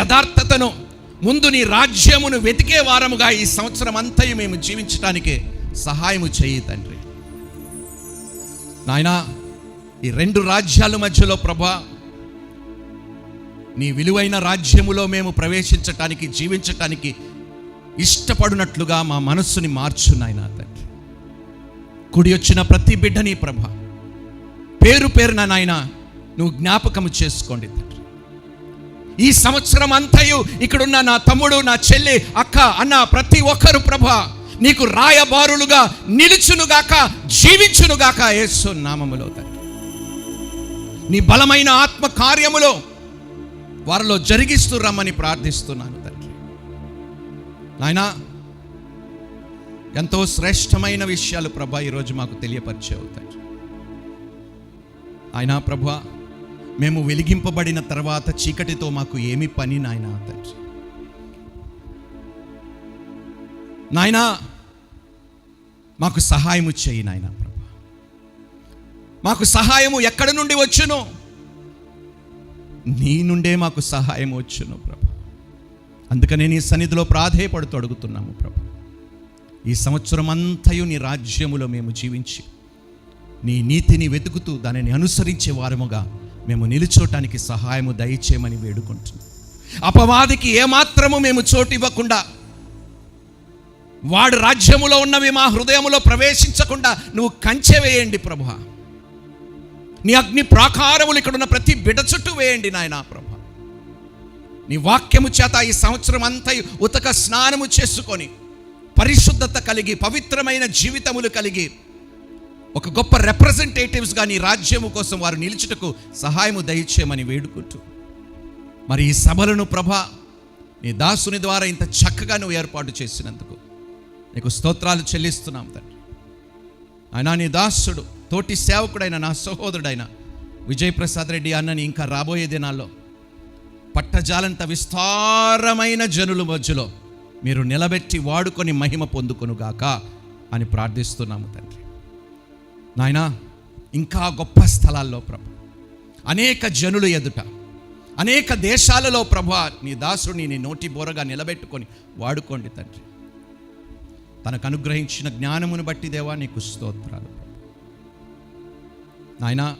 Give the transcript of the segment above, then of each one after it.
యథార్థతను ముందు నీ రాజ్యమును వెతికే వారముగా ఈ సంవత్సరం అంతయు మేము జీవించడానికి సహాయము చేయి తండ్రి. నాయనా ఈ రెండు రాజ్యాల మధ్యలో ప్రభా నీ విలువైన రాజ్యములో మేము ప్రవేశించటానికి జీవించటానికి ఇష్టపడినట్లుగా మా మనస్సుని మార్చు నాయన తండ్రి. కుడి వచ్చిన ప్రతి బిడ్డని ప్రభ పేరు పేరున నాయన నువ్వు జ్ఞాపకము చేసుకోండి తండ్రి. ఈ సంవత్సరం అంతయు ఇక్కడున్న నా తమ్ముడు నా చెల్లి అక్క అన్న ప్రతి ఒక్కరు ప్రభ నీకు రాయబారులుగా నిలుచునుగాక జీవించునుగాక యేసు నామములో నీ బలమైన ఆత్మ కార్యములో వారిలో జరిగిస్తూ రమ్మని ప్రార్థిస్తున్నాను తండ్రి. నాయనా ఎంతో శ్రేష్టమైన విషయాలు ప్రభా ఈరోజు మాకు తెలియపరిచే అవుతాయి ఆయన ప్రభా మేము వెలిగింపబడిన తర్వాత చీకటితో మాకు ఏమి పని నాయన తండ్రి? నాయనా మాకు సహాయము చేయి నాయన ప్రభా. మాకు సహాయము ఎక్కడి నుండి వచ్చును? నీ నుండే మాకు సహాయం వచ్చును ప్రభా. అందుకనే నీ సన్నిధిలో ప్రాధేయపడుతూ అడుగుతున్నాము ప్రభా. ఈ సంవత్సరం అంతయు నీ రాజ్యములో మేము జీవించి నీ నీతిని వెతుకుతూ దానిని అనుసరించే వారముగా మేము నిలుచోటానికి సహాయము దయచేయమని వేడుకుంటున్నాం. అపవాదికి ఏమాత్రము మేము చోటు ఇవ్వకుండా వాడు రాజ్యములో ఉన్నవి మా హృదయములో ప్రవేశించకుండా నువ్వు కంచె వేయండి ప్రభు. నీ అగ్ని ప్రాకారములు ఇక్కడ ఉన్న ప్రతి బిడ చుట్టూ వేయండి నాయనా ప్రభు. నీ వాక్యము చేత ఈ సంవత్సరం అంతా ఉతక స్నానము చేసుకొని పరిశుద్ధత కలిగి పవిత్రమైన జీవితములు కలిగి ఒక గొప్ప రిప్రజెంటేటివ్స్గా నీ రాజ్యము కోసం వారు నిలిచుటకు సహాయము దయచేయమని వేడుకుంటూ. మరి ఈ సభలను ప్రభా నీ దాసుని ద్వారా ఇంత చక్కగా నువ్వు ఏర్పాటు చేసినందుకు నీకు స్తోత్రాలు చెల్లిస్తున్నాం తండ్రి. ఆయన నీ దాసుడు తోటి సేవకుడైన నా సహోదరుడైన విజయప్రసాద్ రెడ్డి అన్నని ఇంకా రాబోయే దినాల్లో పట్టజాలంత విస్తారమైన జనుల మధ్యలో మీరు నిలబెట్టి వాడుకొని మహిమ పొందుకొనుగాక అని ప్రార్థిస్తున్నాము తండ్రి. నాయనా ఇంకా గొప్ప స్థలాల్లో ప్రభు. అనేక జనులు ఎదుట అనేక దేశాలలో ప్రభు నీ దాసుని నీ నోటి బోరగా నిలబెట్టుకొని వాడుకోండి తండ్రి. తనకు అనుగ్రహించిన జ్ఞానమును బట్టి దేవా నీకు స్తోత్రాలు నాయనా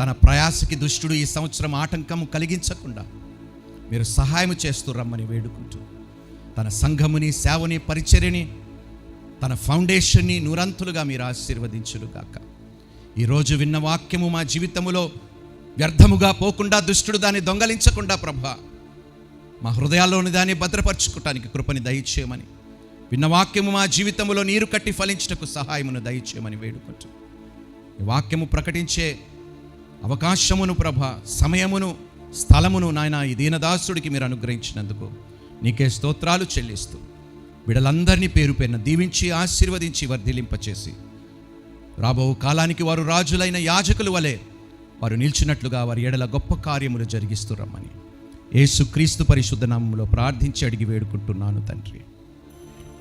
తన ప్రయాసకి దుష్టుడు ఈ సంవత్సరం ఆటంకము కలిగించకుండా మీరు సహాయం చేస్తూ రమ్మని వేడుకుంటూ తన సంఘముని సేవని పరిచర్యని తన ఫౌండేషన్ని నూరంతులుగా మీరు ఆశీర్వదించుడుగాక ఈరోజు విన్న వాక్యము మా జీవితములో వ్యర్థముగా పోకుండా దుష్టుడు దాన్ని దొంగలించకుండా ప్రభా మా హృదయాల్లోని దాన్ని భద్రపరచుకోవటానికి కృపని దయచేయమని విన్న వాక్యము మా జీవితంలో నీరు కట్టి ఫలించటకు సహాయమును దయచేయమని వేడుకుంటు వాక్యము ప్రకటించే అవకాశమును ప్రభ సమయమును స్థలమును నాయన ఈ దీనదాసుడికి మీరు అనుగ్రహించినందుకు నీకే స్తోత్రాలు చెల్లిస్తూ బిడలందరినీ పేరు పేరున దీవించి ఆశీర్వదించి వర్ధిలింపచేసి రాబో కాలానికి వారు రాజులైన యాజకులు వలె వారు నిలిచినట్లుగా వారి ఎడల గొప్ప కార్యములు జరిగిస్తూ రమ్మని. యేసు క్రీస్తు పరిశుద్ధ నామంలో ప్రార్థించి అడిగి వేడుకుంటున్నాను తండ్రి.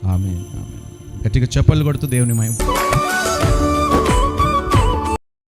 ఆమె ఆమె గట్టిగా చెప్పలు కొడుతూ దేవుని మయం